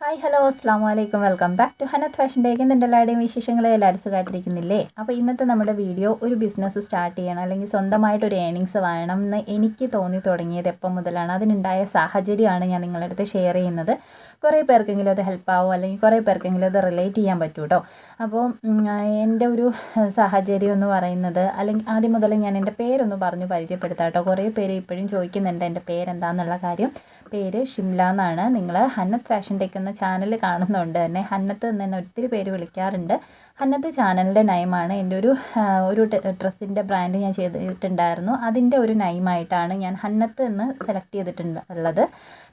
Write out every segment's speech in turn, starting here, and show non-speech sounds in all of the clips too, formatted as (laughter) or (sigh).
Hi hello അസ്സാം വലൈക്കും welcome back to Hannath fashion tech എന്റെ എല്ലാവരുടെയും വിശേഷങ്ങൾ എല്ലാവരും സുഖമായിട്ടിരിക്കുന്നില്ലേ? അപ്പോൾ ഇന്നത്തെ നമ്മുടെ വീഡിയോ ഒരു ബിസിനസ് സ്റ്റാർട്ട് ചെയ്യണം അല്ലെങ്കിൽ സ്വന്തമായിട്ട് ഒരു ഏണിങ്സ് വേണം എന്ന് എനിക്ക് തോന്നി തുടങ്ങിയത് എപ്പം മുതലാണ്. അതിനുണ്ടായ സാഹചര്യമാണ് ഞാൻ നിങ്ങളുടെ അടുത്ത് ഷെയർ ചെയ്യുന്നത്. കുറേ പേർക്കെങ്കിലും അത് ഹെൽപ്പ് ആവും അല്ലെങ്കിൽ കുറേ പേർക്കെങ്കിലും അത് റിലേറ്റ് ചെയ്യാൻ പറ്റും കേട്ടോ അപ്പോൾ എന്റെ ഒരു സാഹചര്യം എന്ന് പറയുന്നത് അല്ലെങ്കിൽ ആദ്യം മുതൽ ഞാൻ എന്റെ പേരൊന്ന് പറഞ്ഞ് പരിചയപ്പെടുത്താം കേട്ടോ കുറേ പേര് ഇപ്പോഴും ചോദിക്കുന്നുണ്ട് എന്റെ പേരെന്താണെന്നുള്ള കാര്യം. പേര് ഷിംല എന്നാണ്. നിങ്ങൾ ഹന്നത്ത് ഫാഷൻ ടെക് എന്ന ചാനൽ കാണുന്നതുകൊണ്ട് തന്നെ ഹന്നത്ത് എന്ന് തന്നെ ഒത്തിരി പേര് വിളിക്കാറുണ്ട്. ഹന്നത്ത് ചാനലിന്റെ നയമാണ്. എന്റെ ഒരു ഒരു ഡ്രസ്സിന്റെ ബ്രാൻഡ് ഞാൻ ചെയ്തിട്ടുണ്ടായിരുന്നു. അതിന്റെ ഒരു നയമായിട്ടാണ് ഞാൻ ഹന്നത്ത് എന്ന് സെലക്ട് ചെയ്തിട്ടുണ്ട് ഉള്ളത്.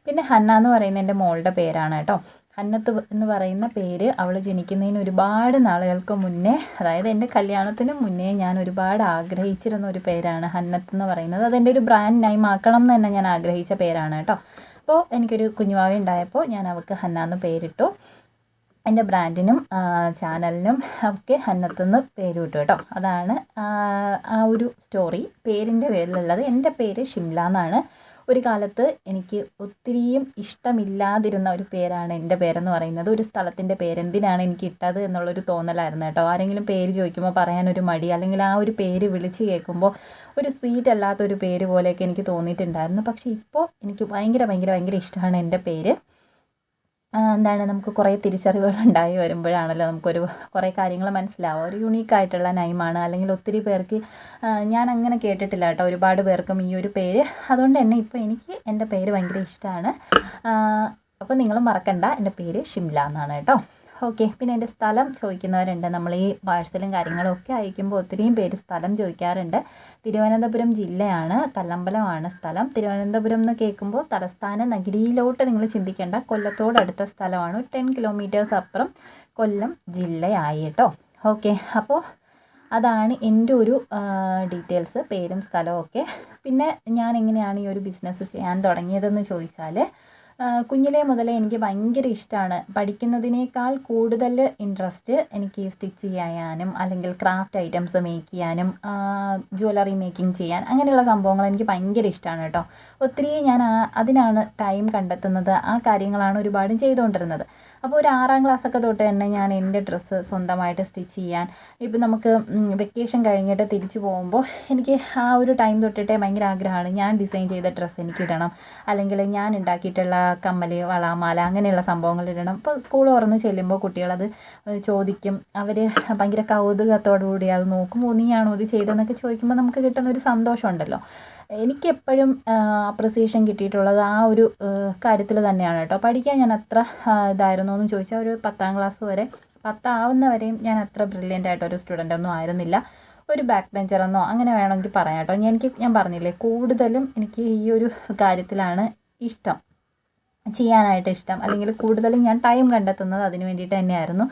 പിന്നെ ഹന്ന എന്ന് പറയുന്നത് എന്റെ മോളുടെ പേരാണ് കേട്ടോ. ഹന്നത്ത് എന്ന് പറയുന്ന പേര് അവൾ ജനിക്കുന്നതിന് ഒരുപാട് നാളുകൾക്ക് മുന്നേ അതായത് എന്റെ കല്യാണത്തിന് മുന്നേ ഞാൻ ഒരുപാട് ആഗ്രഹിച്ചിരുന്ന ഒരു പേരാണ് ഹന്നത്ത് എന്ന് പറയുന്നത്. അതെന്റെ ഒരു ബ്രാൻഡ് നെയിം ആക്കണം എന്ന് തന്നെ ഞാൻ ആഗ്രഹിച്ച പേരാണ് കേട്ടോ. അപ്പോൾ എനിക്കൊരു കുഞ്ഞുവാവ ഉണ്ടായപ്പോൾ ഞാൻ അവൾക്ക് ഹന്ന എന്ന് പേരിട്ടു. എന്റെ ബ്രാൻഡിനും ചാനലിനും ഒക്കെ ഹന്നത്തുനിന്ന് പേര് വിട്ടു കേട്ടോ. അതാണ് ആ ഒരു സ്റ്റോറി പേരിന്റെ പേരിലുള്ളത് എന്റെ പേര് ഷിംല എന്നാണ്. ഒരു കാലത്ത് എനിക്ക് ഒത്തിരിയും ഇഷ്ടമില്ലാതിരുന്ന ഒരു പേരാണ് എന്റെ പേരെന്ന് പറയുന്നത്. ഒരു സ്ഥലത്തിന്റെ പേര് എന്തിനാണ് എനിക്ക് ഇട്ടത് എന്നുള്ളൊരു തോന്നലായിരുന്നു കേട്ടോ. ആരെങ്കിലും പേര് ചോദിക്കുമ്പോൾ പറയാനൊരു മടി അല്ലെങ്കിൽ ആ ഒരു പേര് വിളിച്ച് കേൾക്കുമ്പോൾ ഒരു സ്വീറ്റ് അല്ലാത്തൊരു പേര് പോലെയൊക്കെ എനിക്ക് തോന്നിയിട്ടുണ്ടായിരുന്നു. പക്ഷേ ഇപ്പോൾ എനിക്ക് ഭയങ്കര ഭയങ്കര ഭയങ്കര ഇഷ്ടമാണ് എന്റെ പേര്. എന്താണ് നമുക്ക് കുറേ തിരിച്ചറിവുകൾ ഉണ്ടായി വരുമ്പോഴാണല്ലോ നമുക്കൊരു കുറേ കാര്യങ്ങൾ മനസ്സിലാവുക. ഒരു യുണീക്കായിട്ടുള്ള നൈമാണ്. അല്ലെങ്കിൽ ഒത്തിരി പേർക്ക് ഞാൻ അങ്ങനെ കേട്ടിട്ടില്ല കേട്ടോ. ഒരുപാട് പേർക്കും ഈ ഒരു പേര്. അതുകൊണ്ട് തന്നെ ഇപ്പോൾ എനിക്ക് എന്റെ പേര് ഭയങ്കര ഇഷ്ടമാണ്. അപ്പോൾ നിങ്ങൾ മറക്കണ്ട. എന്റെ പേര് ഷിംല എന്നാണ് കേട്ടോ. ഓക്കെ. പിന്നെ എന്റെ സ്ഥലം ചോദിക്കുന്നവരുണ്ട്. നമ്മൾ ഈ പാഴ്സലും കാര്യങ്ങളും ഒക്കെ അയക്കുമ്പോൾ ഒത്തിരിയും പേര് സ്ഥലം ചോദിക്കാറുണ്ട്. തിരുവനന്തപുരം ജില്ലയാണ് കല്ലമ്പലമാണ് സ്ഥലം. തിരുവനന്തപുരം എന്ന് കേൾക്കുമ്പോൾ തലസ്ഥാന നഗരിയിലോട്ട് നിങ്ങൾ ചിന്തിക്കേണ്ട കൊല്ലത്തോടടുത്ത സ്ഥലമാണ്. ടെൻ കിലോമീറ്റേഴ്സ് അപ്പുറം കൊല്ലം ജില്ലയായി കേട്ടോ. ഓക്കെ. അപ്പോൾ അതാണ് എന്റെ ഒരു ഡീറ്റെയിൽസ് പേരും സ്ഥലവും ഒക്കെ. പിന്നെ ഞാൻ എങ്ങനെയാണ് ഈ ഒരു ബിസിനസ് ചെയ്യാൻ തുടങ്ങിയതെന്ന് ചോദിച്ചാൽ കുഞ്ഞിലേ മുതലേ എനിക്ക് ഭയങ്കര ഇഷ്ടമാണ് പഠിക്കുന്നതിനേക്കാൾ കൂടുതൽ ഇൻട്രസ്റ്റ് എനിക്ക് സ്റ്റിച്ച് ചെയ്യാനും അല്ലെങ്കിൽ ക്രാഫ്റ്റ് ഐറ്റംസ് മേക്ക് ചെയ്യാനും ജ്വല്ലറി മേക്കിംഗ് ചെയ്യാൻ അങ്ങനെയുള്ള സംഭവങ്ങൾ എനിക്ക് ഭയങ്കര ഇഷ്ടമാണ് കേട്ടോ. ഒത്തിരി ഞാൻ അതിനാണ് ടൈം കണ്ടെത്തുന്നത്. ആ കാര്യങ്ങളാണ് ഒരുപാട് ചെയ്തുകൊണ്ടിരുന്നത്. അപ്പോൾ ഒരു ആറാം ക്ലാസ് ഒക്കെ തൊട്ട് തന്നെ ഞാൻ എന്റെ ഡ്രസ്സ് സ്വന്തമായിട്ട് സ്റ്റിച്ച് ചെയ്യാൻ ഇപ്പം നമുക്ക് വെക്കേഷൻ കഴിഞ്ഞിട്ട് തിരിച്ചു പോകുമ്പോൾ എനിക്ക് ആ ഒരു ടൈം തൊട്ടിട്ടേ ഭയങ്കര ആഗ്രഹമാണ്. ഞാൻ ഡിസൈൻ ചെയ്ത ഡ്രസ്സ് എനിക്ക് ഇടണം. അല്ലെങ്കിൽ ഞാൻ ഉണ്ടാക്കിയിട്ടുള്ള കമ്മൽ വള മാല അങ്ങനെയുള്ള സംഭവങ്ങൾ ഇടണം. ഇപ്പോൾ സ്കൂൾ തുറന്ന് ചെല്ലുമ്പോൾ കുട്ടികളത് ചോദിക്കും. അവർ ഭയങ്കര കൗതുകത്തോടു കൂടി അത് നോക്കുമ്പോൾ നീയാണോ ഇത് ചെയ്തതെന്നൊക്കെ ചോദിക്കുമ്പോൾ നമുക്ക് കിട്ടുന്ന ഒരു സന്തോഷമുണ്ടല്ലോ. എനിക്കെപ്പോഴും അപ്രിസിയേഷൻ കിട്ടിയിട്ടുള്ളത് ആ ഒരു കാര്യത്തിൽ തന്നെയാണ് കേട്ടോ. പഠിക്കാൻ ഞാൻ അത്ര ഇതായിരുന്നു എന്ന് ചോദിച്ചാൽ ഒരു പത്താം ക്ലാസ് വരെ പത്താവുന്ന വരെയും ഞാൻ അത്ര ബ്രില്യന്റ് ആയിട്ടൊരു സ്റ്റുഡന്റ് ഒന്നും ആയിരുന്നില്ല. ഒരു ബാക്ക് ബെഞ്ചറെന്നോ അങ്ങനെ വേണമെങ്കിൽ പറയാം കേട്ടോ. എനിക്ക് ഞാൻ പറഞ്ഞില്ലേ കൂടുതലും എനിക്ക് ഈ ഒരു കാര്യത്തിലാണ് ഇഷ്ടം. ചെയ്യാനായിട്ട് ഇഷ്ടം. അല്ലെങ്കിൽ കൂടുതലും ഞാൻ ടൈം കണ്ടെത്തുന്നത് അതിന് വേണ്ടിയിട്ട് തന്നെയായിരുന്നു.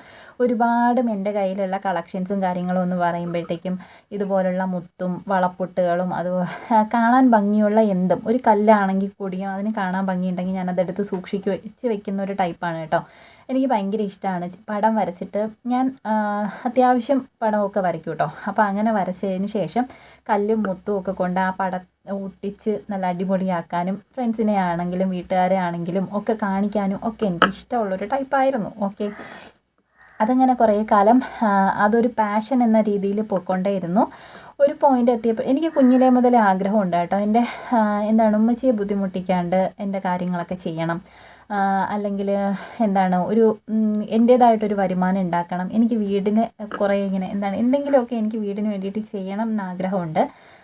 ഒരുപാടും എന്റെ കയ്യിലുള്ള കളക്ഷൻസും കാര്യങ്ങളും എന്ന് പറയുമ്പോഴത്തേക്കും ഇതുപോലുള്ള മുത്തും വളപ്പൊട്ടുകളും അത് കാണാൻ ഭംഗിയുള്ള എന്തും. ഒരു കല്ലാണെങ്കിൽ കൂടിയും അതിന് കാണാൻ ഭംഗിയുണ്ടെങ്കിൽ ഞാൻ അതെടുത്ത് സൂക്ഷിച്ച് വെച്ച് വെക്കുന്ന ഒരു ടൈപ്പാണ് കേട്ടോ. എനിക്ക് ഭയങ്കര ഇഷ്ടമാണ്. പടം വരച്ചിട്ട് ഞാൻ അത്യാവശ്യം പടമൊക്കെ വരയ്ക്കും കേട്ടോ. അപ്പോൾ അങ്ങനെ വരച്ചതിന് ശേഷം കല്ലും മുത്തും ഒക്കെ കൊണ്ട് ആ പടം ഒട്ടിച്ച് നല്ല അടിപൊളിയാക്കാനും ഫ്രണ്ട്സിനെ ആണെങ്കിലും വീട്ടുകാരെ ആണെങ്കിലും ഒക്കെ കാണിക്കാനും ഒക്കെ എനിക്ക് ഇഷ്ടമുള്ളൊരു ടൈപ്പായിരുന്നു. ഓക്കെ. അതങ്ങനെ കുറേ കാലം അതൊരു പാഷൻ എന്ന രീതിയിൽ പോയിക്കൊണ്ടേയിരുന്നു. ഒരു പോയിന്റ് എത്തിയപ്പോൾ എനിക്ക് കുഞ്ഞിലേ മുതലേ ആഗ്രഹമുണ്ട് കേട്ടോ. എന്റെ എന്താണ് ഉമ്മച്ചിയെ ബുദ്ധിമുട്ടിക്കാണ്ട് എന്റെ കാര്യങ്ങളൊക്കെ ചെയ്യണം. അല്ലെങ്കിൽ എന്താണ് ഒരു എന്റേതായിട്ടൊരു വരുമാനം ഉണ്ടാക്കണം. എനിക്ക് വീടിന് കുറേ ഇങ്ങനെ എന്താണ് എന്തെങ്കിലുമൊക്കെ എനിക്ക് വീടിന് വേണ്ടിയിട്ട് ചെയ്യണം എന്ന് ആഗ്രഹമുണ്ട്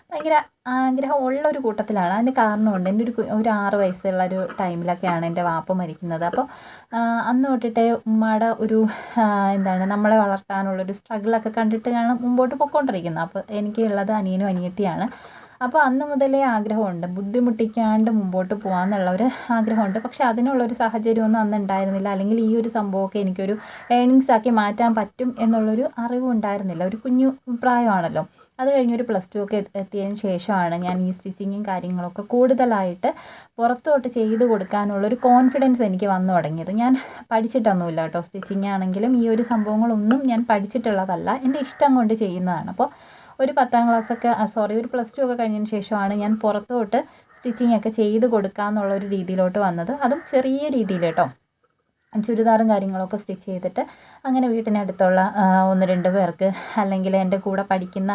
ഭയങ്കര ആഗ്രഹം ഉള്ള ഒരു കൂട്ടത്തിലാണ്. അതിന് കാരണമുണ്ട്. എന്റെ ഒരു ഒരു ആറ് വയസ്സുള്ള ഒരു ടൈമിലൊക്കെയാണ് എന്റെ വാപ്പ മരിക്കുന്നത്. അപ്പോൾ അന്ന് തൊട്ടിട്ടേ ഉമ്മയുടെ ഒരു എന്താണ് നമ്മളെ വളർത്താനുള്ളൊരു സ്ട്രഗിളൊക്കെ ഞാൻ മുമ്പോട്ട് പൊയ്ക്കൊണ്ടിരിക്കുന്നത് അപ്പോൾ എനിക്കുള്ളത് അനിയനും അനിയത്തിയാണ്. അപ്പോൾ അന്ന് മുതലേ ആഗ്രഹമുണ്ട്. ബുദ്ധിമുട്ടിക്കാണ്ട് മുമ്പോട്ട് പോകാമെന്നുള്ള ഒരു ആഗ്രഹമുണ്ട്. പക്ഷെ അതിനുള്ളൊരു സാഹചര്യമൊന്നും അന്ന് ഉണ്ടായിരുന്നില്ല. അല്ലെങ്കിൽ ഈ ഒരു സംഭവമൊക്കെ എനിക്കൊരു ഏണിങ്സ് ആക്കി മാറ്റാൻ പറ്റും എന്നുള്ളൊരു അറിവും ഉണ്ടായിരുന്നില്ല. ഒരു കുഞ്ഞു പ്രായമാണല്ലോ. അത് കഴിഞ്ഞൊരു പ്ലസ് ടു ഒക്കെ എത്തിയതിന് ശേഷമാണ് ഞാൻ ഈ സ്റ്റിച്ചിങ്ങും കാര്യങ്ങളൊക്കെ കൂടുതലായിട്ട് പുറത്തോട്ട് ചെയ്ത് കൊടുക്കാനുള്ളൊരു കോൺഫിഡൻസ് എനിക്ക് വന്നു തുടങ്ങിയത്. ഞാൻ പഠിച്ചിട്ടൊന്നുമില്ല കേട്ടോ. സ്റ്റിച്ചിങ് ആണെങ്കിലും ഈ ഒരു സംഭവങ്ങളൊന്നും ഞാൻ പഠിച്ചിട്ടുള്ളതല്ല. എന്റെ ഇഷ്ടം കൊണ്ട് ചെയ്യുന്നതാണ്. അപ്പോൾ ഒരു പത്താം ക്ലാസ്സൊക്കെ സോറി ഒരു പ്ലസ് ടു ഒക്കെ കഴിഞ്ഞതിന് ശേഷമാണ് ഞാൻ പുറത്തോട്ട് സ്റ്റിച്ചിങ് ഒക്കെ ചെയ്ത് കൊടുക്കാമെന്നുള്ള ഒരു രീതിയിലോട്ട് വന്നത്. അതും ചെറിയ രീതിയിൽ കേട്ടോ. ചുരിദാറും കാര്യങ്ങളൊക്കെ സ്റ്റിച്ച് ചെയ്തിട്ട് അങ്ങനെ വീട്ടിനടുത്തുള്ള ഒന്ന് രണ്ട് പേർക്ക് അല്ലെങ്കിൽ എന്റെ കൂടെ പഠിക്കുന്ന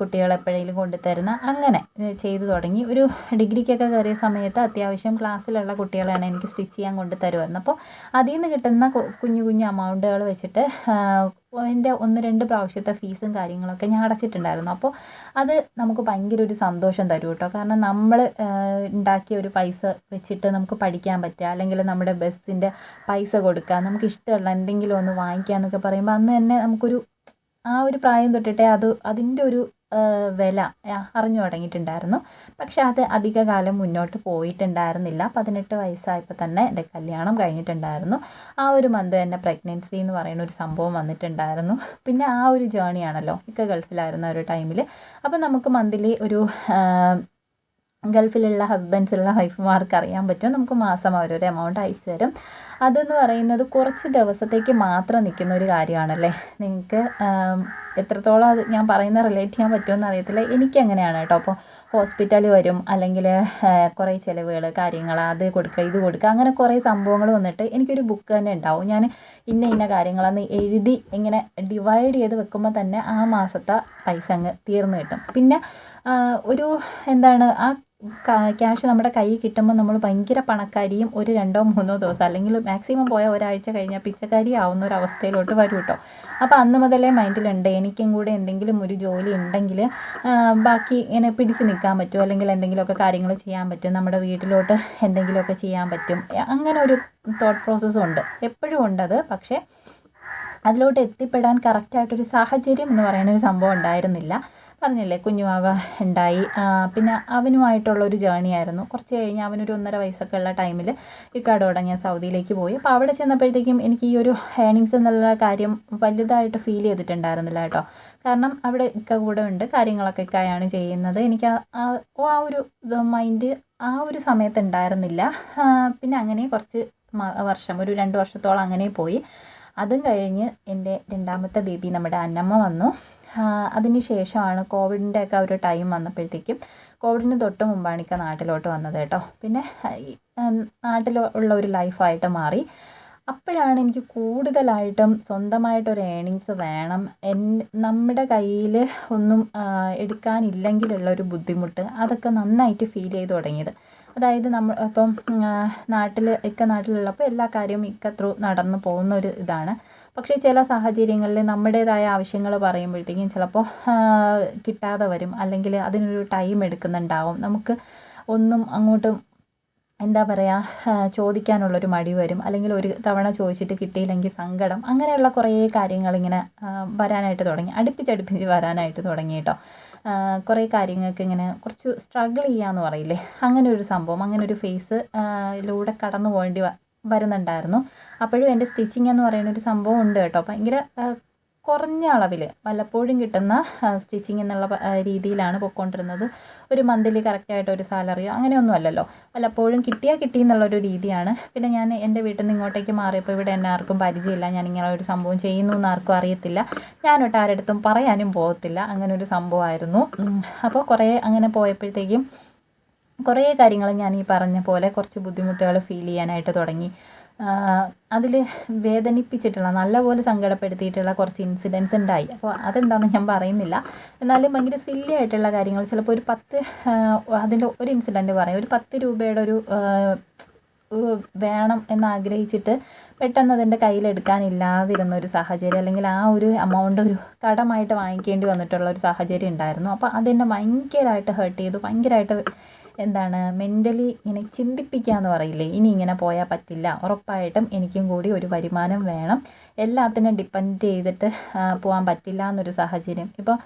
കുട്ടികൾ എപ്പോഴെങ്കിലും കൊണ്ടുതരുന്ന അങ്ങനെ ചെയ്തു തുടങ്ങി. ഒരു ഡിഗ്രിക്കൊക്കെ കയറിയ സമയത്ത് അത്യാവശ്യം ക്ലാസ്സിലുള്ള കുട്ടികളാണ് എനിക്ക് സ്റ്റിച്ച് ചെയ്യാൻ കൊണ്ട് തരുമായിരുന്നു അപ്പോൾ അതിൽ നിന്ന് കിട്ടുന്ന കുഞ്ഞു കുഞ്ഞു എമൗണ്ടുകൾ വെച്ചിട്ട് എന്റെ ഒന്ന് രണ്ട് പ്രാവശ്യത്തെ ഫീസും കാര്യങ്ങളൊക്കെ ഞാൻ അടച്ചിട്ടുണ്ടായിരുന്നു. അപ്പോൾ അത് നമുക്ക് ഭയങ്കര ഒരു സന്തോഷം തരും കേട്ടോ. കാരണം നമ്മൾ ഉണ്ടാക്കിയ ഒരു പൈസ വെച്ചിട്ട് നമുക്ക് പഠിക്കാൻ പറ്റുക അല്ലെങ്കിൽ നമ്മുടെ ബസ്സിന്റെ പൈസ കൊടുക്കുക നമുക്ക് ഇഷ്ടമുള്ള എന്തെങ്കിലും ഒന്ന് വാങ്ങിക്കുക എന്നൊക്കെ പറയുമ്പോൾ അന്ന് തന്നെ നമുക്കൊരു ആ ഒരു പ്രായം തൊട്ടിട്ടേ അത് അതിന്റെ ഒരു വില അറിഞ്ഞു തുടങ്ങിയിട്ടുണ്ടായിരുന്നു. പക്ഷെ അത് അധിക കാലം മുന്നോട്ട് പോയിട്ടുണ്ടായിരുന്നില്ല. പതിനെട്ട് വയസ്സായപ്പോൾ തന്നെ എന്റെ കല്യാണം കഴിഞ്ഞിട്ടുണ്ടായിരുന്നു. ആ ഒരു മന്ത് തന്നെ പ്രഗ്നൻസി എന്ന് പറയുന്ന ഒരു സംഭവം വന്നിട്ടുണ്ടായിരുന്നു. പിന്നെ ആ ഒരു ജേണി ആണല്ലോ ഇക്ക ഗൾഫിലായിരുന്ന ഒരു ടൈമിൽ അപ്പോൾ നമുക്ക് മന്ത്ലി ഒരു ഗൾഫിലുള്ള ഹസ്ബൻഡ്സുള്ള വൈഫുമാർക്ക് അറിയാൻ പറ്റും. നമുക്ക് മാസം അവരൊരു എമൗണ്ട് അയച്ചു തരും. അതെന്ന് പറയുന്നത് കുറച്ച് ദിവസത്തേക്ക് മാത്രം നിൽക്കുന്ന ഒരു കാര്യമാണല്ലേ? നിങ്ങൾക്ക് എത്രത്തോളം അത് ഞാൻ പറയുന്ന റിലേറ്റ് ചെയ്യാൻ പറ്റുമെന്ന് അറിയത്തില്ല. എനിക്ക് അങ്ങനെയാണ് കേട്ടോ. അപ്പോൾ ഹോസ്പിറ്റലിൽ വരും അല്ലെങ്കിൽ കുറേ ചിലവുകൾ കാര്യങ്ങൾ അത് കൊടുക്കുക ഇത് കൊടുക്കുക അങ്ങനെ കുറേ സംഭവങ്ങൾ വന്നിട്ട് എനിക്കൊരു ബുക്ക് തന്നെ ഉണ്ടാവും. ഞാൻ ഇന്ന ഇന്ന കാര്യങ്ങളെന്ന് എഴുതി ഇങ്ങനെ ഡിവൈഡ് ചെയ്ത് വെക്കുമ്പോൾ തന്നെ ആ മാസത്തെ പൈസ അങ്ങ് തീർന്നു കിട്ടും. പിന്നെ ഒരു എന്താണ് ആ ക്യാഷ് നമ്മുടെ കയ്യിൽ കിട്ടുമ്പോൾ നമ്മൾ ഭയങ്കര പണക്കാരിയും ഒരു രണ്ടോ മൂന്നോ ദിവസം അല്ലെങ്കിൽ മാക്സിമം പോയ ഒരാഴ്ച കഴിഞ്ഞാൽ പിച്ചക്കാരി ആവുന്ന ഒരു അവസ്ഥയിലോട്ട് വരും കേട്ടോ അപ്പോൾ അന്ന് മുതലേ മൈൻഡിലുണ്ട് എനിക്കും കൂടെ എന്തെങ്കിലും ഒരു ജോലി ഉണ്ടെങ്കിൽ ബാക്കി ഇങ്ങനെ പിടിച്ച് നിൽക്കാൻ പറ്റും അല്ലെങ്കിൽ എന്തെങ്കിലുമൊക്കെ കാര്യങ്ങൾ ചെയ്യാൻ പറ്റും നമ്മുടെ വീട്ടിലോട്ട് എന്തെങ്കിലുമൊക്കെ ചെയ്യാൻ പറ്റും. അങ്ങനെ ഒരു തോട്ട് പ്രോസസ്സും ഉണ്ട്. എപ്പോഴും ഉണ്ടത് പക്ഷേ അതിലോട്ട് എത്തിപ്പെടാൻ കറക്റ്റായിട്ടൊരു സാഹചര്യം എന്ന് പറയുന്ന ഒരു സംഭവം ഉണ്ടായിരുന്നില്ല. പറഞ്ഞില്ലേ കുഞ്ഞുവാവ ഉണ്ടായി. പിന്നെ അവനുമായിട്ടുള്ള ഒരു ജേണി ആയിരുന്നു. കുറച്ച് കഴിഞ്ഞ് അവനൊരു ഒന്നര വയസ്സൊക്കെ ഉള്ള ടൈമിൽ ഇക്കാടോടെ ഞാൻ സൗദിയിലേക്ക് പോയി. അപ്പോൾ അവിടെ ചെന്നപ്പോഴത്തേക്കും എനിക്ക് ഈ ഒരു ഏണിങ്സ് എന്നുള്ള കാര്യം വലുതായിട്ട് ഫീൽ ചെയ്തിട്ടുണ്ടായിരുന്നില്ല കേട്ടോ. കാരണം അവിടെ ഇക്ക കൂടെ ഉണ്ട് കാര്യങ്ങളൊക്കെ ഇക്കായാണ് ചെയ്യുന്നത്. എനിക്ക് ആ ഒരു മൈൻഡ് ആ ഒരു സമയത്ത് ഉണ്ടായിരുന്നില്ല. പിന്നെ അങ്ങനെ കുറച്ച് വർഷം ഒരു രണ്ട് വർഷത്തോളം അങ്ങനെ പോയി. അതും കഴിഞ്ഞ് എന്റെ രണ്ടാമത്തെ ബേബി നമ്മുടെ അന്നമ്മ വന്നു. അതിന് ശേഷമാണ് കോവിഡിന്റെ ഒക്കെ ഒരു ടൈം വന്നപ്പോഴത്തേക്കും കോവിഡിന് തൊട്ട് മുമ്പാണ് ഇക്ക നാട്ടിലോട്ട് വന്നത് കേട്ടോ. പിന്നെ നാട്ടിൽ ഉള്ള ഒരു ലൈഫായിട്ട് മാറി. അപ്പോഴാണ് എനിക്ക് കൂടുതലായിട്ടും സ്വന്തമായിട്ടൊരു ഏണിങ്സ് വേണം. എൻ നമ്മുടെ കയ്യിൽ ഒന്നും എടുക്കാനില്ലെങ്കിലുള്ള ഒരു ബുദ്ധിമുട്ട് അതൊക്കെ നന്നായിട്ട് ഫീൽ ചെയ്ത് തുടങ്ങിയത്. അതായത് നമ്മൾ ഇപ്പം നാട്ടിൽ ഇക്ക നാട്ടിലുള്ളപ്പോൾ എല്ലാ കാര്യവും ഇക്ക ത്രൂ നടന്നു പോകുന്ന ഒരു ഇതാണ്. പക്ഷേ ചില സാഹചര്യങ്ങളിൽ നമ്മുടേതായ ആവശ്യങ്ങൾ പറയുമ്പോഴത്തേക്കും ചിലപ്പോൾ കിട്ടാതെ വരും. അല്ലെങ്കിൽ അതിനൊരു ടൈം എടുക്കുന്നുണ്ടാവും. നമുക്ക് ഒന്നും അങ്ങോട്ട് എന്താ പറയുക ചോദിക്കാനുള്ളൊരു മടി വരും. അല്ലെങ്കിൽ ഒരു തവണ ചോദിച്ചിട്ട് കിട്ടിയില്ലെങ്കിൽ സങ്കടം. അങ്ങനെയുള്ള കുറേ കാര്യങ്ങളിങ്ങനെ വരാനായിട്ട് തുടങ്ങി. അടുപ്പിച്ചടുപ്പിച്ച് വരാനായിട്ട് തുടങ്ങി കേട്ടോ. കുറേ കാര്യങ്ങൾക്ക് ഇങ്ങനെ കുറച്ച് സ്ട്രഗിൾ ചെയ്യാന്ന് പറയില്ലേ? അങ്ങനെ ഒരു സംഭവം അങ്ങനെ ഒരു ഫേസ് ലൂടെ കടന്നു പോകേണ്ടി വരുന്നുണ്ടായിരുന്നു. അപ്പോഴും എന്റെ സ്റ്റിച്ചിങ് എന്ന് പറയുന്ന ഒരു സംഭവം ഉണ്ട് കേട്ടോ. ഭയങ്കര കുറഞ്ഞ അളവിൽ വല്ലപ്പോഴും കിട്ടുന്ന സ്റ്റിച്ചിങ് എന്നുള്ള രീതിയിലാണ് പൊയ്ക്കൊണ്ടിരുന്നത്. ഒരു മന്ത്ലി കറക്റ്റായിട്ട് ഒരു സാലറിയോ അങ്ങനെയൊന്നും അല്ലല്ലോ. വല്ലപ്പോഴും കിട്ടിയാൽ കിട്ടി എന്നുള്ളൊരു രീതിയാണ്. പിന്നെ ഞാൻ എന്റെ വീട്ടിൽ നിന്ന് ഇങ്ങോട്ടേക്ക് മാറിയപ്പോൾ ഇവിടെ എന്നെ ആർക്കും പരിചയമില്ല. ഞാൻ ഒരു സംഭവം ചെയ്യുന്നു എന്ന് ആർക്കും അറിയത്തില്ല. ഞാനൊട്ട് ആരടുത്തും പറയാനും പോകത്തില്ല അങ്ങനെ ഒരു സംഭവമായിരുന്നു. അപ്പോൾ കുറേ അങ്ങനെ പോയപ്പോഴത്തേക്കും കുറേ കാര്യങ്ങൾ ഞാൻ ഈ പറഞ്ഞ പോലെ കുറച്ച് ബുദ്ധിമുട്ടുകൾ ഫീൽ ചെയ്യാനായിട്ട് തുടങ്ങി. അതിൽ വേദനിപ്പിച്ചിട്ടുള്ള നല്ലപോലെ സങ്കടപ്പെടുത്തിയിട്ടുള്ള കുറച്ച് ഇൻസിഡൻസ് ഉണ്ടായി. അപ്പോൾ അതെന്താണെന്ന് ഞാൻ പറയുന്നില്ല. എന്നാലും ഭയങ്കര സില്ലി ആയിട്ടുള്ള കാര്യങ്ങൾ. ചിലപ്പോൾ ഒരു പത്ത് അതിന്റെ ഒരു ഇൻസിഡന്റ് പറയാം. ഒരു പത്ത് രൂപയുടെ ഒരു വേണം എന്നാഗ്രഹിച്ചിട്ട് പെട്ടെന്ന് അതിന്റെ കയ്യിലെടുക്കാനില്ലാതിരുന്ന ഒരു സാഹചര്യം അല്ലെങ്കിൽ ആ ഒരു എമൗണ്ട് ഒരു കടമായിട്ട് വാങ്ങിക്കേണ്ടി വന്നിട്ടുള്ള ഒരു സാഹചര്യം ഉണ്ടായിരുന്നു. അപ്പോൾ അതെന്നെ ഭയങ്കരമായിട്ട് ഹേർട്ട് ചെയ്തു. ഭയങ്കരമായിട്ട് എന്താണ് മെന്റലി ഇങ്ങനെ ചിന്തിപ്പിക്കുക എന്ന് പറയില്ലേ? ഇനി ഇങ്ങനെ പോയാൽ പറ്റില്ല. ഉറപ്പായിട്ടും എനിക്കും കൂടി ഒരു വരുമാനം വേണം. എല്ലാത്തിനും ഡിപ്പെൻഡ് ചെയ്തിട്ട് പോകാൻ പറ്റില്ല എന്നൊരു സാഹചര്യം. ഇപ്പോൾ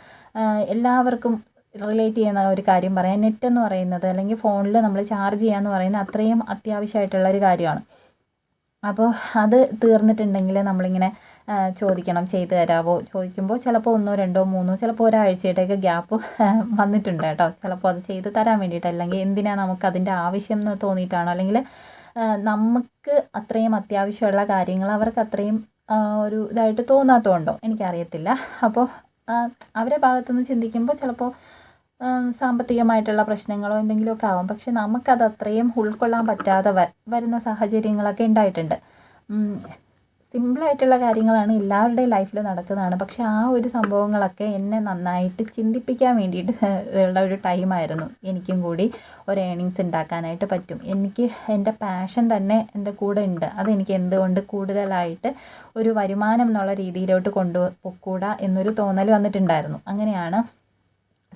എല്ലാവർക്കും റിലേറ്റ് ചെയ്യുന്ന ഒരു കാര്യം പറയാം. നെറ്റ് എന്ന് പറയുന്നത് അല്ലെങ്കിൽ ഫോണിൽ നമ്മൾ ചാർജ് ചെയ്യുക എന്ന് പറയുന്നത് അത്രയും അത്യാവശ്യമായിട്ടുള്ള ഒരു കാര്യമാണ്. അപ്പോൾ അത് തീർന്നിട്ടുണ്ടെങ്കിൽ നമ്മളിങ്ങനെ ചോദിക്കണം ചെയ്തു തരാവോ? ചോദിക്കുമ്പോൾ ചിലപ്പോൾ ഒന്നോ രണ്ടോ മൂന്നോ ചിലപ്പോൾ ഒരാഴ്ചയുടെയൊക്കെ ഗ്യാപ്പ് വന്നിട്ടുണ്ട് കേട്ടോ. ചിലപ്പോൾ അത് ചെയ്തു തരാൻ വേണ്ടിയിട്ട് അല്ലെങ്കിൽ എന്തിനാണ് നമുക്ക് അതിന്റെ ആവശ്യം എന്ന് തോന്നിയിട്ടാണോ? അല്ലെങ്കിൽ നമുക്ക് അത്രയും അത്യാവശ്യമുള്ള കാര്യങ്ങൾ അവർക്ക് അത്രയും ഒരു ഇതായിട്ട് തോന്നാത്തതുകൊണ്ടോ എനിക്കറിയത്തില്ല. അപ്പോൾ അവരെ ഭാഗത്തുനിന്ന് ചിന്തിക്കുമ്പോൾ ചിലപ്പോൾ സാമ്പത്തികമായിട്ടുള്ള പ്രശ്നങ്ങളോ എന്തെങ്കിലുമൊക്കെ ആവും. പക്ഷെ നമുക്കത് അത്രയും ഉൾക്കൊള്ളാൻ പറ്റാതെ വരുന്ന സാഹചര്യങ്ങളൊക്കെ ഉണ്ടായിട്ടുണ്ട്. സിമ്പിളായിട്ടുള്ള കാര്യങ്ങളാണ് എല്ലാവരുടെയും ലൈഫിൽ നടക്കുന്നതാണ്. പക്ഷെ ആ ഒരു സംഭവങ്ങളൊക്കെ എന്നെ നന്നായിട്ട് ചിന്തിപ്പിക്കാൻ വേണ്ടിയിട്ട് ഉള്ള ഒരു ടൈമായിരുന്നു എനിക്കും കൂടി ഒരു ഏണിങ്സ് ഉണ്ടാക്കാനായിട്ട് പറ്റും. എനിക്ക് എന്റെ പാഷൻ തന്നെ എന്റെ കൂടെ ഉണ്ട്. അതെനിക്ക് എന്തുകൊണ്ട് കൂടുതലായിട്ട് ഒരു വരുമാനം എന്നുള്ള രീതിയിലോട്ട് കൊണ്ടു പൊക്കൂടാ എന്നൊരു തോന്നൽ വന്നിട്ടുണ്ടായിരുന്നു. അങ്ങനെയാണ്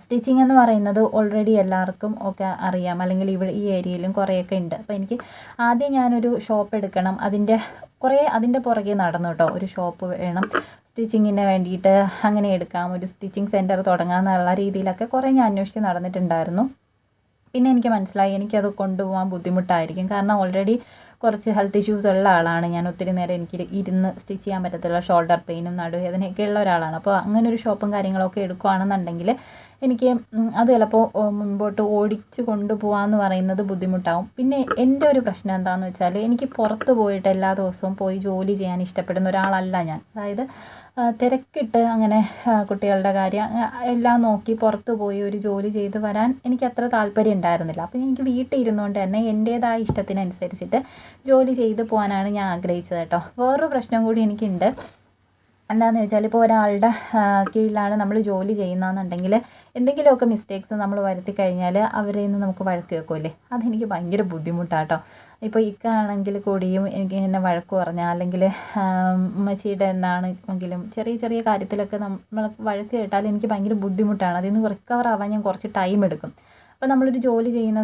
സ്റ്റിച്ചിങ് എന്ന് പറയുന്നത് ഓൾറെഡി എല്ലാവർക്കും ഒക്കെ അറിയാം. അല്ലെങ്കിൽ ഇവിടെ ഈ ഏരിയയിലും കുറേയൊക്കെ ഉണ്ട്. അപ്പോൾ എനിക്ക് ആദ്യം ഞാനൊരു ഷോപ്പ് എടുക്കണം. അതിന്റെ കുറേ അതിന്റെ പുറകെ നടന്നു കേട്ടോ ഒരു ഷോപ്പ് വേണം. സ്റ്റിച്ചിങ്ങിന് വേണ്ടിയിട്ട് അങ്ങനെ എടുക്കാം. ഒരു സ്റ്റിച്ചിങ് സെന്റർ തുടങ്ങാം എന്നുള്ള രീതിയിലൊക്കെ കുറേ ഞാൻ അന്വേഷിച്ച് നടന്നിട്ടുണ്ടായിരുന്നു. പിന്നെ എനിക്ക് മനസ്സിലായി. എനിക്കത് കൊണ്ടുപോകാൻ ബുദ്ധിമുട്ടായിരിക്കും. കാരണം ഓൾറെഡി കുറച്ച് ഹെൽത്ത് ഇഷ്യൂസ് ഉള്ള ആളാണ്. ഞാൻ ഒത്തിരി നേരം എനിക്ക് ഇരുന്ന് സ്റ്റിച്ച് ചെയ്യാൻ പറ്റത്തില്ല ഷോൾഡർ പെയിനും നടുവേദനയൊക്കെ ഉള്ള ഒരാളാണ്. അപ്പോൾ അങ്ങനെ ഒരു ഷോപ്പും കാര്യങ്ങളൊക്കെ എടുക്കുകയാണെന്നുണ്ടെങ്കിൽ എനിക്ക് അത് ചിലപ്പോൾ മുൻപോട്ട് ഓടിച്ച് കൊണ്ടുപോകാമെന്ന് പറയുന്നത് ബുദ്ധിമുട്ടാവും. പിന്നെ എന്റെ ഒരു പ്രശ്നം എന്താണെന്ന് വെച്ചാൽ എനിക്ക് പുറത്ത് പോയിട്ട് എല്ലാ ദിവസവും പോയി ജോലി ചെയ്യാൻ ഇഷ്ടപ്പെടുന്ന ഒരാളല്ല ഞാൻ. അതായത് തിരക്കിട്ട് അങ്ങനെ കുട്ടികളുടെ കാര്യം എല്ലാം നോക്കി പുറത്ത് പോയി ഒരു ജോലി ചെയ്ത് വരാൻ എനിക്ക് അത്ര താല്പര്യം ഉണ്ടായിരുന്നില്ല. അപ്പോൾ എനിക്ക് വീട്ടിൽ ഇരുന്നുകൊണ്ട് തന്നെ എന്റേതായ ഇഷ്ടത്തിനനുസരിച്ചിട്ട് ജോലി ചെയ്ത് പോകാനാണ് ഞാൻ ആഗ്രഹിച്ചത് കേട്ടോ. വേറൊരു പ്രശ്നം കൂടി എനിക്കുണ്ട്. എന്താണെന്ന് വെച്ചാൽ ഇപ്പോൾ ഒരാളുടെ കീഴിലാണ് നമ്മൾ ജോലി ചെയ്യുന്നതെന്നുണ്ടെങ്കിൽ എന്തെങ്കിലുമൊക്കെ മിസ്റ്റേക്സ് നമ്മൾ വരുത്തി കഴിഞ്ഞാൽ അവരിൽ നിന്ന് നമുക്ക് വഴക്ക് കേൾക്കുമല്ലേ അതെനിക്ക് ഭയങ്കര ബുദ്ധിമുട്ടാണ് കേട്ടോ ഇപ്പോൾ ഇക്കാണെങ്കിൽ കൂടിയും എനിക്ക് എന്നെ വഴക്ക് പറഞ്ഞാൽ അല്ലെങ്കിൽ ഉമ്മച്ചിയുടെ എന്നാണെങ്കിലും ചെറിയ ചെറിയ കാര്യത്തിലൊക്കെ നമ്മൾ വഴക്ക് കേട്ടാൽ എനിക്ക് ഭയങ്കര ബുദ്ധിമുട്ടാണ്. അതിൽ നിന്ന് റിക്കവർ ആവാൻ ഞാൻ കുറച്ച് ടൈം എടുക്കും. അപ്പോൾ നമ്മളൊരു ജോലി ചെയ്യുന്ന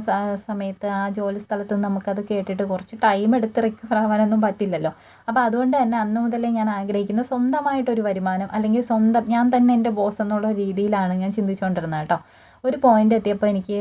സമയത്ത് ആ ജോലി സ്ഥലത്ത് നിന്ന് നമുക്കത് കേട്ടിട്ട് കുറച്ച് ടൈം എടുത്ത് റിക്കവർ ആവാനൊന്നും പറ്റില്ലല്ലോ. അപ്പോൾ അതുകൊണ്ട് തന്നെ അന്ന് മുതലേ ഞാൻ ആഗ്രഹിക്കുന്ന സ്വന്തമായിട്ടൊരു വരുമാനം അല്ലെങ്കിൽ സ്വന്തം ഞാൻ തന്നെ എന്റെ ബോസ് എന്നുള്ള രീതിയിലാണ് ഞാൻ ചിന്തിച്ചുകൊണ്ടിരുന്നത് കേട്ടോ. ഒരു പോയിന്റ് എത്തിയപ്പോൾ എനിക്ക്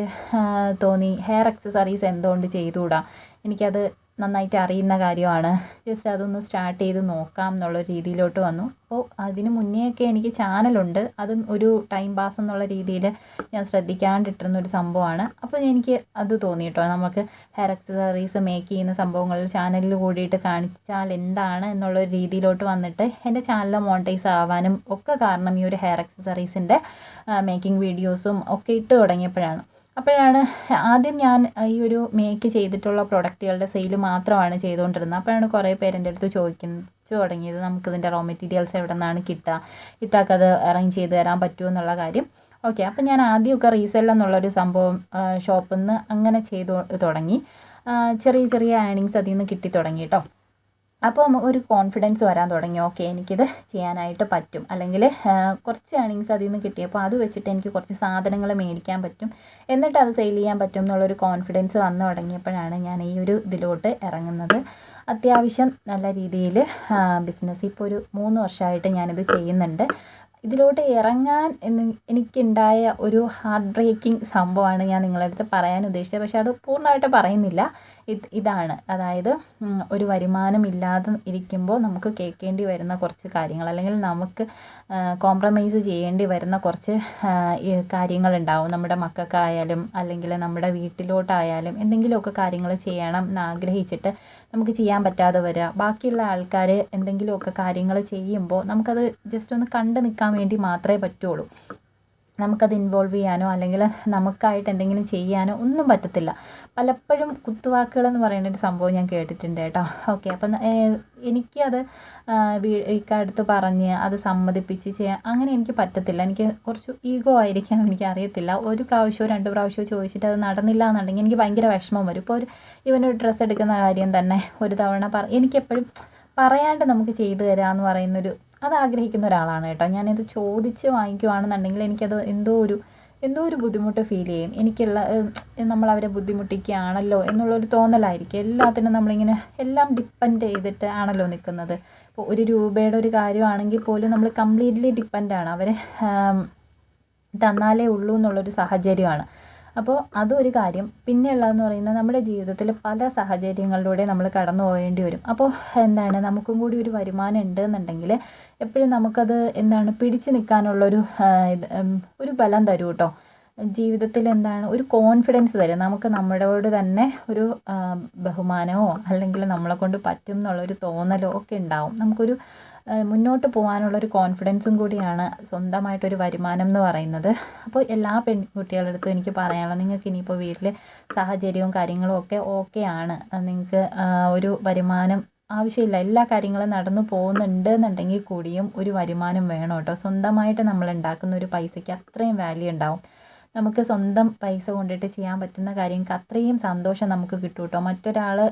തോന്നി ഹെയർ അക്സസറീസ് എന്തുകൊണ്ട് ചെയ്തുകൂടാ? എനിക്കത് നന്നായിട്ട് അറിയുന്ന കാര്യമാണ്. ജസ്റ്റ് അതൊന്ന് സ്റ്റാർട്ട് ചെയ്ത് നോക്കാം എന്നുള്ള രീതിയിലോട്ട് വന്നു. അപ്പോൾ അതിന് മുന്നേയൊക്കെ എനിക്ക് ചാനലുണ്ട് അതും ഒരു ടൈം പാസ് എന്നുള്ള രീതിയിൽ ഞാൻ ശ്രദ്ധിക്കാണ്ടിട്ടിരുന്ന ഒരു സംഭവമാണ്. അപ്പോൾ എനിക്ക് അത് തോന്നി കേട്ടോ. നമുക്ക് ഹെയർ അക്സസറീസ് മേക്ക് ചെയ്യുന്ന സംഭവങ്ങൾ ചാനലിൽ കൂടിയിട്ട് കാണിച്ചാൽ എന്താണ് എന്നുള്ള രീതിയിലോട്ട് വന്നിട്ട് എന്റെ ചാനൽ മോണിറ്റൈസ് ആവാനും ഒക്കെ കാരണം ഈ ഒരു ഹെയർ അക്സസറീസിന്റെ മേക്കിംഗ് വീഡിയോസും ഒക്കെ ഇട്ട് തുടങ്ങിയപ്പോഴാണ്. അപ്പോഴാണ് ആദ്യം ഞാൻ ഈ ഒരു മേക്ക് ചെയ്തിട്ടുള്ള പ്രൊഡക്റ്റുകളുടെ സെയിൽ മാത്രമാണ് ചെയ്തുകൊണ്ടിരുന്നത്. അപ്പോഴാണ് കുറേ പേര് എന്റെ അടുത്ത് ചോദിച്ചു തുടങ്ങിയത് നമുക്കിതിന്റെ റോ മെറ്റീരിയൽസ് എവിടെ നിന്നാണ് കിട്ടുക ഇത്താക്കത് അറേഞ്ച് ചെയ്ത് തരാൻ പറ്റുമോ എന്നുള്ള കാര്യം. ഓക്കെ അപ്പം ഞാൻ ആദ്യമൊക്കെ റീസെൽ എന്നുള്ളൊരു സംഭവം ഷോപ്പിൽ നിന്ന് അങ്ങനെ ചെയ്തു തുടങ്ങി. ചെറിയ ചെറിയ ഏണിങ്സ് അതിൽ നിന്ന് കിട്ടി തുടങ്ങി കേട്ടോ അപ്പോൾ നമുക്ക് ഒരു കോൺഫിഡൻസ് വരാൻ തുടങ്ങി. ഓക്കെ എനിക്കിത് ചെയ്യാനായിട്ട് പറ്റും. അല്ലെങ്കിൽ കുറച്ച് ഏണിങ്സ് അതിൽ നിന്ന് കിട്ടിയപ്പോൾ അത് വെച്ചിട്ട് എനിക്ക് കുറച്ച് സാധനങ്ങൾ മേടിക്കാൻ പറ്റും. എന്നിട്ട് അത് സെയിൽ ചെയ്യാൻ പറ്റും എന്നുള്ളൊരു കോൺഫിഡൻസ് വന്നു തുടങ്ങിയപ്പോഴാണ് ഞാൻ ഈ ഒരു ഇതിലോട്ട് ഇറങ്ങുന്നത്. അത്യാവശ്യം നല്ല രീതിയിൽ ബിസിനസ് ഇപ്പോൾ ഒരു മൂന്ന് വർഷമായിട്ട് ഞാനിത് ചെയ്യുന്നുണ്ട്. ഇതിലോട്ട് ഇറങ്ങാൻ എനിക്കുണ്ടായ ഒരു ഹാർട്ട് ബ്രേക്കിംഗ് സംഭവമാണ് ഞാൻ നിങ്ങളുടെ അടുത്ത് പറയാൻ ഉദ്ദേശിച്ചത്. പക്ഷേ അത് പൂർണമായിട്ട് പറയുന്നില്ല. ഇതാണ്. അതായത് ഒരു വരുമാനം ഇല്ലാതെ ഇരിക്കുമ്പോൾ നമുക്ക് കേൾക്കേണ്ടി വരുന്ന കുറച്ച് കാര്യങ്ങൾ അല്ലെങ്കിൽ നമുക്ക് കോംപ്രമൈസ് ചെയ്യേണ്ടി വരുന്ന കുറച്ച് കാര്യങ്ങളുണ്ടാവും. നമ്മുടെ മക്കൾക്കായാലും അല്ലെങ്കിൽ നമ്മുടെ വീട്ടിലോട്ടായാലും എന്തെങ്കിലുമൊക്കെ കാര്യങ്ങൾ ചെയ്യണം എന്ന് ആഗ്രഹിച്ചിട്ട് നമുക്ക് ചെയ്യാൻ പറ്റാതെ വരിക. ബാക്കിയുള്ള ആൾക്കാർ എന്തെങ്കിലുമൊക്കെ കാര്യങ്ങൾ ചെയ്യുമ്പോൾ നമുക്കത് ജസ്റ്റ് ഒന്ന് കണ്ടു നിൽക്കാൻ വേണ്ടി മാത്രമേ പറ്റുള്ളൂ. നമുക്കത് ഇൻവോൾവ് ചെയ്യാനോ അല്ലെങ്കിൽ നമുക്കായിട്ട് എന്തെങ്കിലും ചെയ്യാനോ ഒന്നും പറ്റത്തില്ല. പലപ്പോഴും കുത്തുവാക്കുകൾ എന്ന് പറയുന്ന ഒരു സംഭവം ഞാൻ കേട്ടിട്ടുണ്ട് കേട്ടോ. ഓക്കെ അപ്പം എനിക്കത് ഇക്കടുത്ത് പറഞ്ഞ് അത് സമ്മതിപ്പിച്ച് ചെയ്യാൻ അങ്ങനെ എനിക്ക് പറ്റത്തില്ല. എനിക്ക് കുറച്ച് ഈഗോ ആയിരിക്കാം എനിക്കറിയത്തില്ല ഒരു പ്രാവശ്യമോ രണ്ട് പ്രാവശ്യമോ ചോദിച്ചിട്ട് അത് നടന്നില്ല എന്നുണ്ടെങ്കിൽ എനിക്ക് ഭയങ്കര വിഷമം വരും. ഇപ്പോൾ ഒരു ഇവനൊരു ഡ്രസ്സ് എടുക്കുന്ന കാര്യം തന്നെ ഒരു തവണ പറ എനിക്കെപ്പോഴും പറയാണ്ട് നമുക്ക് ചെയ്തു തരാമെന്ന് പറയുന്നൊരു അത് ആഗ്രഹിക്കുന്ന ഒരാളാണ് കേട്ടോ. ഞാനിത് ചോദിച്ച് വാങ്ങിക്കുവാണെന്നുണ്ടെങ്കിൽ എനിക്കത് എന്തോ ഒരു എന്തോ ഒരു ബുദ്ധിമുട്ട് ഫീൽ ചെയ്യും. എനിക്കുള്ള നമ്മൾ അവരെ ബുദ്ധിമുട്ടിക്കുകയാണല്ലോ എന്നുള്ളൊരു തോന്നലായിരിക്കും. എല്ലാത്തിനും നമ്മളിങ്ങനെ എല്ലാം ഡിപ്പെൻഡ് ചെയ്തിട്ട് ആണല്ലോ നിൽക്കുന്നത് ഇപ്പോൾ ഒരു രൂപയുടെ ഒരു കാര്യമാണെങ്കിൽ പോലും നമ്മൾ കംപ്ലീറ്റ്ലി ഡിപ്പെൻഡാണ് അവരെ തന്നാലേ ഉള്ളൂ എന്നുള്ളൊരു സാഹചര്യമാണ്. അപ്പോൾ അതൊരു കാര്യം. പിന്നെ ഉള്ളതെന്ന് പറയുന്നത് നമ്മുടെ ജീവിതത്തിൽ പല സാഹചര്യങ്ങളിലൂടെ നമ്മൾ കടന്നു പോകേണ്ടി വരും. അപ്പോൾ എന്താണ്? നമുക്കും കൂടി ഒരു വരുമാനം ഉണ്ട് എന്നുണ്ടെങ്കിൽ എപ്പോഴും നമുക്കത് എന്താണ്? പിടിച്ചു നിൽക്കാനുള്ളൊരു ഇത് ഒരു ബലം തരും കേട്ടോ ജീവിതത്തിൽ എന്താണ്? ഒരു കോൺഫിഡൻസ് തരും. നമുക്ക് നമ്മളോട് തന്നെ ഒരു ബഹുമാനമോ അല്ലെങ്കിൽ നമ്മളെ കൊണ്ട് പറ്റും എന്നുള്ളൊരു തോന്നലോ ഒക്കെ ഉണ്ടാവും. നമുക്കൊരു മുന്നോട്ട് പോകാനുള്ള ഒരു കോൺഫിഡൻസും കൂടിയാണ് സ്വന്തമായിട്ടൊരു വരുമാനം എന്ന് പറയുന്നത്. അപ്പോൾ എല്ലാ പെൺകുട്ടികളുടെ അടുത്തും എനിക്ക് പറയാനുള്ളത് നിങ്ങൾക്ക് ഇനിയിപ്പോൾ വീട്ടിൽ സാഹചര്യവും കാര്യങ്ങളും ഒക്കെ ഓക്കെ ആണ്. നിങ്ങൾക്ക് ഒരു വരുമാനം ആവശ്യമില്ല. എല്ലാ കാര്യങ്ങളും നടന്നു പോകുന്നുണ്ട് എന്നുണ്ടെങ്കിൽ കൂടിയും ഒരു വരുമാനം വേണം കേട്ടോ. സ്വന്തമായിട്ട് നമ്മൾ ഉണ്ടാക്കുന്ന ഒരു പൈസയ്ക്ക് അത്രയും വാല്യൂ ഉണ്ടാവും. നമുക്ക് സ്വന്തം പൈസ കൊണ്ടിട്ട് ചെയ്യാൻ പറ്റുന്ന കാര്യങ്ങൾക്ക് അത്രയും സന്തോഷം നമുക്ക് കിട്ടും കേട്ടോ. മറ്റൊരാളെ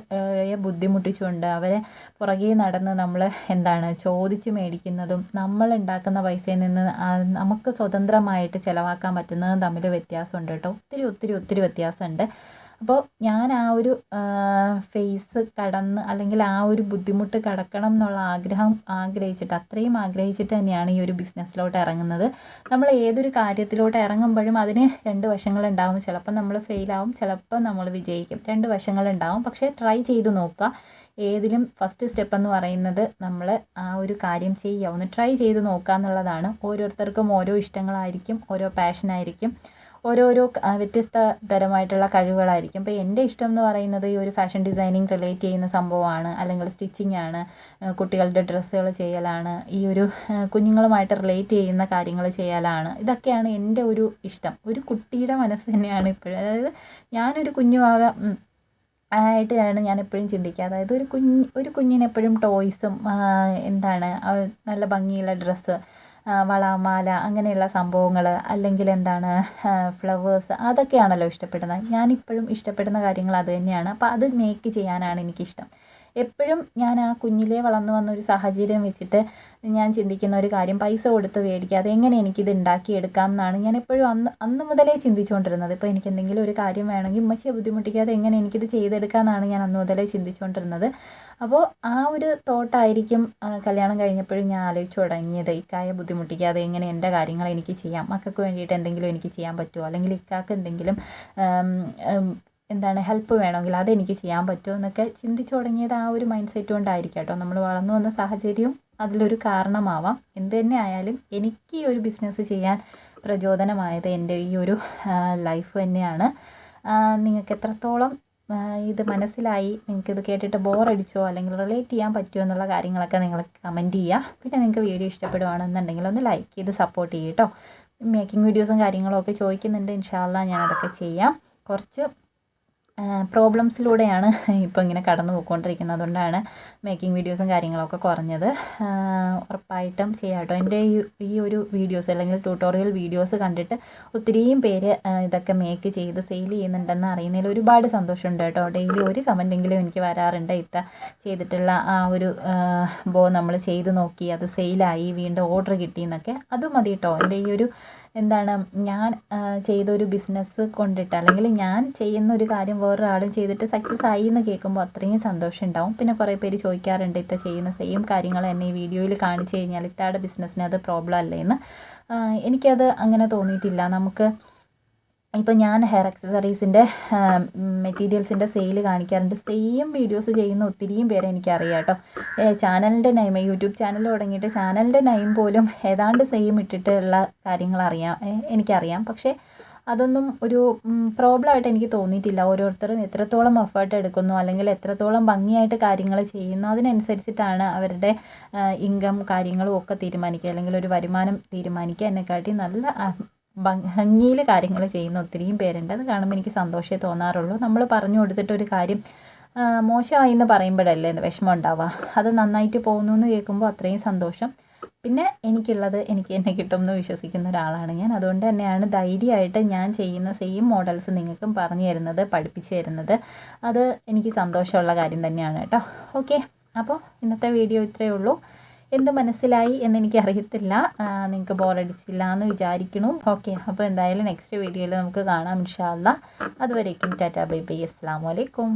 ബുദ്ധിമുട്ടിച്ചുകൊണ്ട് അവരെ പുറകെ നടന്ന് നമ്മൾ എന്താണ് ചോദിച്ച് മേടിക്കുന്നതും നമ്മൾ ഉണ്ടാക്കുന്ന പൈസയിൽ നിന്ന് നമുക്ക് സ്വതന്ത്രമായിട്ട് ചിലവാക്കാൻ പറ്റുന്നതും തമ്മിൽ വ്യത്യാസമുണ്ട് കേട്ടോ. ഒത്തിരി ഒത്തിരി ഒത്തിരി വ്യത്യാസമുണ്ട്. അപ്പോൾ ഞാൻ ആ ഒരു ഫേസ് കടന്ന് അല്ലെങ്കിൽ ആ ഒരു ബുദ്ധിമുട്ട് കടക്കണം എന്നുള്ള ആഗ്രഹം ആഗ്രഹിച്ചിട്ട് അത്രയും ആഗ്രഹിച്ചിട്ട് തന്നെയാണ് ഈ ഒരു ബിസിനസ്സിലോട്ട് ഇറങ്ങുന്നത്. നമ്മൾ ഏതൊരു കാര്യത്തിലോട്ട് ഇറങ്ങുമ്പോഴും അതിന് രണ്ട് വശങ്ങളുണ്ടാവും ചിലപ്പോൾ നമ്മൾ ഫെയിലാവും ചിലപ്പോൾ നമ്മൾ വിജയിക്കും. രണ്ട് വശങ്ങളുണ്ടാവും പക്ഷേ ട്രൈ ചെയ്ത് നോക്കുക. ഏതിലും ഫസ്റ്റ് സ്റ്റെപ്പ് എന്ന് പറയുന്നത് നമ്മൾ ആ ഒരു കാര്യം ചെയ്യുക. ഒന്ന് ട്രൈ ചെയ്ത് നോക്കുക എന്നുള്ളതാണ്. ഓരോരുത്തർക്കും ഓരോ ഇഷ്ടങ്ങളായിരിക്കും ഓരോ പാഷനായിരിക്കും ഓരോരോ വ്യത്യസ്ത തരമായിട്ടുള്ള കഴിവുകളായിരിക്കും. ഇപ്പോൾ എന്റെ ഇഷ്ടം എന്ന് പറയുന്നത് ഈ ഒരു ഫാഷൻ ഡിസൈനിങ് റിലേറ്റ് ചെയ്യുന്ന സംഭവമാണ്. അല്ലെങ്കിൽ സ്റ്റിച്ചിങ് ആണ്. കുട്ടികളുടെ ഡ്രസ്സുകൾ ചെയ്യലാണ്. ഈ ഒരു കുഞ്ഞുങ്ങളുമായിട്ട് റിലേറ്റ് ചെയ്യുന്ന കാര്യങ്ങൾ ചെയ്യലാണ്. ഇതൊക്കെയാണ് എന്റെ ഒരു ഇഷ്ടം. ഒരു കുട്ടിയുടെ മനസ്സ് തന്നെയാണ് ഇപ്പോഴും. അതായത് ഞാനൊരു കുഞ്ഞു ആയിട്ടാണ് ഞാൻ എപ്പോഴും ചിന്തിക്കുക. അതായത് ഒരു കുഞ്ഞ് ഒരു കുഞ്ഞിന് എപ്പോഴും ടോയ്സും എന്താണ് നല്ല ഭംഗിയുള്ള ഡ്രസ്സ് വള മാല അങ്ങനെയുള്ള സംഭവങ്ങൾ അല്ലെങ്കിൽ എന്താണ് ഫ്ലവേഴ്സ് അതൊക്കെയാണല്ലോ ഇഷ്ടപ്പെടുന്നത്. ഞാനിപ്പോഴും ഇഷ്ടപ്പെടുന്ന കാര്യങ്ങൾ അത് തന്നെയാണ്. അപ്പോൾ അത് മേക്ക് ചെയ്യാനാണ് എനിക്കിഷ്ടം. എപ്പോഴും ഞാൻ ആ കുഞ്ഞിലേ വളർന്നു വന്ന ഒരു സാഹചര്യം വെച്ചിട്ട് ഞാൻ ചിന്തിക്കുന്ന ഒരു കാര്യം പൈസ കൊടുത്ത് മേടിക്കാതെ എങ്ങനെ എനിക്കിത് ഉണ്ടാക്കിയെടുക്കാം എന്നാണ് ഞാൻ എപ്പോഴും അന്ന് അന്ന് മുതലേ ചിന്തിച്ചുകൊണ്ടിരുന്നത്. ഇപ്പോൾ എനിക്ക് എന്തെങ്കിലും ഒരു കാര്യം വേണമെങ്കിൽ ഉമ്മച്ചിയെ ബുദ്ധിമുട്ടിക്കാതെ എങ്ങനെ എനിക്കിത് ചെയ്തെടുക്കാം എന്നാണ് ഞാൻ അന്ന് മുതലേ ചിന്തിച്ചുകൊണ്ടിരുന്നത്. അപ്പോൾ ആ ഒരു തോട്ടായിരിക്കും കല്യാണം കഴിഞ്ഞപ്പോഴും ഞാൻ ആലോചിച്ച് തുടങ്ങിയത്. ഇക്കായെ ബുദ്ധിമുട്ടിക്കാതെ എങ്ങനെ എന്റെ കാര്യങ്ങൾ എനിക്ക് ചെയ്യാം? മക്കൾക്ക് വേണ്ടിയിട്ട് എന്തെങ്കിലും എനിക്ക് ചെയ്യാൻ പറ്റുമോ? അല്ലെങ്കിൽ ഇക്കാക്ക് എന്തെങ്കിലും എന്താണ് ഹെൽപ്പ് വേണമെങ്കിൽ അതെനിക്ക് ചെയ്യാൻ പറ്റുമോ എന്നൊക്കെ ചിന്തിച്ചു തുടങ്ങിയത് ആ ഒരു മൈൻഡ് സെറ്റ് കൊണ്ടായിരിക്കാം കേട്ടോ. നമ്മൾ വളർന്നു വന്ന സാഹചര്യവും അതിലൊരു കാരണമാവാം. എന്ത് തന്നെ ആയാലും എനിക്ക് ഈ ഒരു ബിസിനസ് ചെയ്യാൻ പ്രചോദനമായത് എന്റെ ഈ ഒരു ലൈഫ് തന്നെയാണ്. നിങ്ങൾക്ക് എത്രത്തോളം ഇത് മനസ്സിലായി നിങ്ങൾക്ക് ഇത് കേട്ടിട്ട് ബോറടിച്ചോ അല്ലെങ്കിൽ റിലേറ്റ് ചെയ്യാൻ പറ്റുമോ എന്നുള്ള കാര്യങ്ങളൊക്കെ നിങ്ങൾ കമന്റ് ചെയ്യുക. പിന്നെ നിങ്ങൾക്ക് വീഡിയോ ഇഷ്ടപ്പെടുവാണെന്നുണ്ടെങ്കിൽ ഒന്ന് ലൈക്ക് ചെയ്ത് സപ്പോർട്ട് ചെയ്യും കേട്ടോ. മേക്കിംഗ് വീഡിയോസും കാര്യങ്ങളും ഒക്കെ ചോദിക്കുന്നുണ്ട്. ഇൻഷാല്ല ഞാൻ അതൊക്കെ ചെയ്യാം. കുറച്ച് പ്രോബ്ലംസിലൂടെയാണ് (laughs) ഇപ്പോൾ ഇങ്ങനെ കടന്നു പോയിക്കൊണ്ടിരിക്കുന്നത്. അതുകൊണ്ടാണ് മേക്കിംഗ് വീഡിയോസും കാര്യങ്ങളൊക്കെ കുറഞ്ഞത്. ഉറപ്പായിട്ടും ചെയ്യാം കേട്ടോ എന്റെ ഈ ഈ ഒരു വീഡിയോസ് അല്ലെങ്കിൽ ട്യൂട്ടോറിയൽ വീഡിയോസ് കണ്ടിട്ട് ഒത്തിരിയും പേര് ഇതൊക്കെ മേക്ക് ചെയ്ത് സെയിൽ ചെയ്യുന്നുണ്ടെന്ന് അറിയുന്നതിൽ ഒരുപാട് സന്തോഷമുണ്ട് കേട്ടോ. ഡെയിലി ഒരു കമന്റെങ്കിലും എനിക്ക് വരാറുണ്ട്. ഇത്ത ചെയ്തിട്ടുള്ള ആ ഒരു ബോ നമ്മൾ ചെയ്ത് നോക്കി അത് സെയിലായി വീണ്ടും ഓർഡർ കിട്ടി എന്നൊക്കെ. അത് മതി കേട്ടോ എന്റെ ഈ ഒരു എന്താണ് ഞാൻ ചെയ്തൊരു ബിസിനസ് കൊണ്ടിട്ട് അല്ലെങ്കിൽ ഞാൻ ചെയ്യുന്ന ഒരു കാര്യം വേറൊരാളും ചെയ്തിട്ട് സക്സസ് ആയി എന്ന് കേൾക്കുമ്പോൾ അത്രയും സന്തോഷം ഉണ്ടാവും. പിന്നെ കുറേ പേര് ചോദിക്കാറുണ്ട് ഇത്ത ചെയ്യുന്ന സെയിം കാര്യങ്ങൾ തന്നെ ഈ വീഡിയോയിൽ കാണിച്ചു കഴിഞ്ഞാൽ ഇത്തയുടെ ബിസിനസ്സിന് അത് പ്രോബ്ലം അല്ലേ എന്ന് എനിക്കത് അങ്ങനെ തോന്നിയിട്ടില്ല. നമുക്ക് ഇപ്പോൾ ഞാൻ ഹെയർ അക്സസറീസിന്റെ മെറ്റീരിയൽസിന്റെ സെയിൽ കാണിക്കാറുണ്ട്. സെയിം വീഡിയോസ് ചെയ്യുന്ന ഒത്തിരിയും പേരെ എനിക്കറിയാം കേട്ടോ. ചാനലിന്റെ നെയിം യൂട്യൂബ് ചാനൽ തുടങ്ങിയിട്ട് ചാനലിന്റെ നെയിം പോലും ഏതാണ്ട് സെയിം ഇട്ടിട്ടുള്ള കാര്യങ്ങൾ അറിയാം എനിക്കറിയാം. പക്ഷേ അതൊന്നും ഒരു പ്രോബ്ലമായിട്ട് എനിക്ക് തോന്നിയിട്ടില്ല. ഓരോരുത്തരും എത്രത്തോളം എഫേർട്ട് എടുക്കുന്നു അല്ലെങ്കിൽ എത്രത്തോളം ഭംഗിയായിട്ട് കാര്യങ്ങൾ ചെയ്യുന്നു അതിനനുസരിച്ചിട്ടാണ് അവരുടെ ഇൻകം കാര്യങ്ങളും ഒക്കെ തീരുമാനിക്കുക അല്ലെങ്കിൽ ഒരു വരുമാനം തീരുമാനിക്കുക. എന്നെക്കാട്ടി നല്ല ഭംഗിയിൽ കാര്യങ്ങൾ ചെയ്യുന്ന ഒത്തിരിയും പേരുണ്ട്. അത് കാണുമ്പോൾ എനിക്ക് സന്തോഷമേ തോന്നാറുള്ളൂ. നമ്മൾ പറഞ്ഞു കൊടുത്തിട്ട് ഒരു കാര്യം മോശമായി എന്ന് പറയുമ്പോഴല്ലേ വിഷമം ഉണ്ടാവുക. അത് നന്നായിട്ട് പോകുന്നു എന്ന് കേൾക്കുമ്പോൾ അത്രയും സന്തോഷം. പിന്നെ എനിക്കുള്ളത് എനിക്ക് എന്നെ കിട്ടും എന്ന് വിശ്വസിക്കുന്ന ഒരാളാണ് ഞാൻ. അതുകൊണ്ട് തന്നെയാണ് ധൈര്യമായിട്ട് ഞാൻ ചെയ്യുന്ന സെയിം മോഡൽസ് നിങ്ങൾക്കും പറഞ്ഞു തരുന്നത് പഠിപ്പിച്ചു തരുന്നത്. അത് എനിക്ക് സന്തോഷമുള്ള കാര്യം തന്നെയാണ് കേട്ടോ. ഓക്കെ അപ്പോൾ ഇന്നത്തെ വീഡിയോ ഇത്രയേ ഉള്ളൂ. എന്ത് മനസ്സിലായി എന്ന് എനിക്ക് അറിയത്തില്ല നിങ്ങൾക്ക് ബോറടിച്ചില്ല എന്ന് വിചാരിക്കണു. ഓക്കെ അപ്പോൾ എന്തായാലും നെക്സ്റ്റ് വീഡിയോയിൽ നമുക്ക് കാണാം ഇൻഷാല്ല അതുവരേക്കും ടാറ്റാ ബൈ ബൈ. അസ്സാം വലൈക്കും